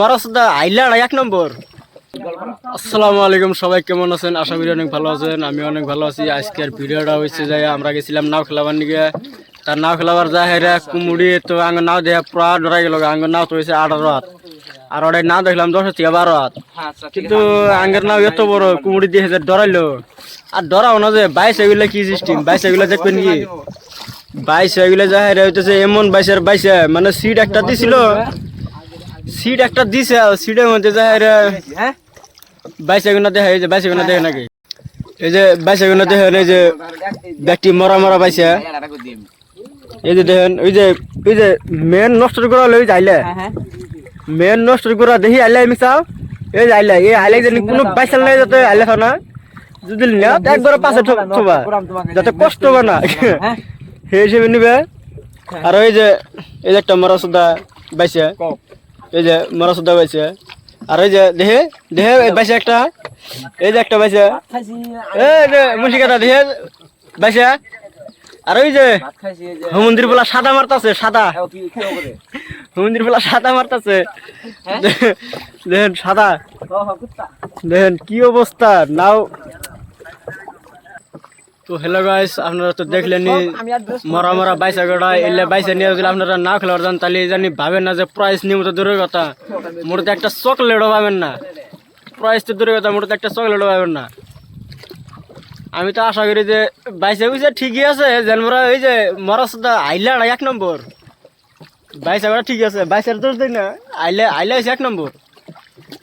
মরাসদা আইলা এক নম্বর। আসসালামু আলাইকুম, সবাই কেমন আছেন? আশা করি অনেক ভালো আছেন, আমি অনেক ভালো আছি। আজকের ভিডিওটা হচ্ছে যাই আমরা গেছিলাম নাও খেলাবার নিকে তার নাও খেলাবার যা হেরা কুমুড়ি, তো আঙ্গ নাও দেয়া পুরা ডরাই গেল আঙ্গ নাও তো হয়েছে আঠারো হাত আর ওটা নাও দেখলাম দশ থেকে বারো হাত কিন্তু আঙ্গের নাও এত বড়, কুমুড়ি দিয়ে যে ডরাইলো। আর ডরাও না যে, বাইশ এগুলো কি সিস্টেম বাইশ এগুলো দেখবেন কি? বাইশ এগুলো যা হেরা হইতেছে এমন বাইশের বাইশে মানে সিট একটা দিছিল সিট একটা দিছে সিটের মধ্যে যা হেরা বাইশ এগুলো দেখে এই যে বাইশ এগুলো দেখে নাকি? এই যে বাইশ এগুলো দেখেন এই যে ব্যক্তি মরা মরা পাইছে। এই যে দেখেন ওই যে ওই যে মেন নষ্ট করা হলো ওই যে মেন নষ্ট করা দেখি আইলে আমি চাও। এই যে আইলে এই আইলে যদি কোনো বাইসাল নাই যাতে আইলে না। যদি না তো একবার পাশে থোবা যাতে কষ্ট হবে না। সেই হিসেবে নিবে। আর ওই যে এই যে একটা মরা সুদা বাইছে। এই যে মরা সুদা বাইছে আর ওই যে দেহে দেহে বাইছে একটা এই যে একটা বাইছে এই যে মুন্সিকাটা দেহে বাইছে আর ওই যে মন্দির বলা সাদা মারতাছে সাদা। মন্দির বলা সাদা মারতাছে। দেখেন সাদা। দেখেন কি অবস্থা? নাও তো হ্যালো গাইস আপনারা তো দেখলেন মরা মরা বাইসা গড়া এলে বাইসা নিয়ে গেলে আপনারা না খেলার যান তাহলে জানি ভাবেন না যে প্রাইস নিয়মিত দূরের কথা। মোটাতে একটা চকলেটও পাবেন না। প্রাইস তো দূরের কথা মোটাতে একটা চকলেটও পাবেন না। আমি তো আশা করি যে বাইসে বুঝে ঠিকই আছে জেনমরা ওই যে মরা সুদা আইলা এক নম্বর। বাইসে করা ঠিক আছে বাইসের দোষ দিই না আইলে আইলে হয়েছে এক নম্বর।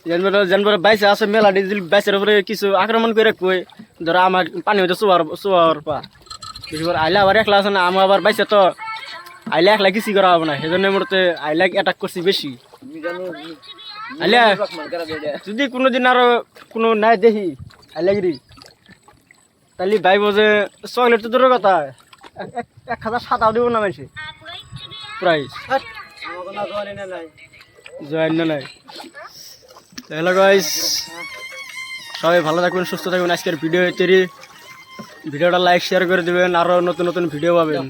জেনমরা জেনমরা বাইসে আছে মেলা ডিজিল বাইসের উপরে কিছু আক্রমণ করে কই। ধরো আমার পানি হইতে চুয়ার চুয়ার। পা বেশি করে আইলে আবার একলা আছে না আমার আবার বাইসে তো। আইলে একলা কিছু করা হবে না সেজন্য মোটতে আইলে অ্যাটাক করছি বেশি। আইলে যদি কোনোদিন আরও কোনো নাই দেখি আইলাগিরি তাহলে ভাইব যে চকলেট তো দূরের কথা এক- হাজার সাতাও দিব না মাইছে। প্রাইস জয়েন না নাই। হ্যালো গাইস সবাই ভালো থাকবেন, সুস্থ থাকবেন। আজকের ভিডিও তৈরি ভিডিওটা লাইক শেয়ার করে দেবেন আরও নতুন নতুন ভিডিও পাবেন।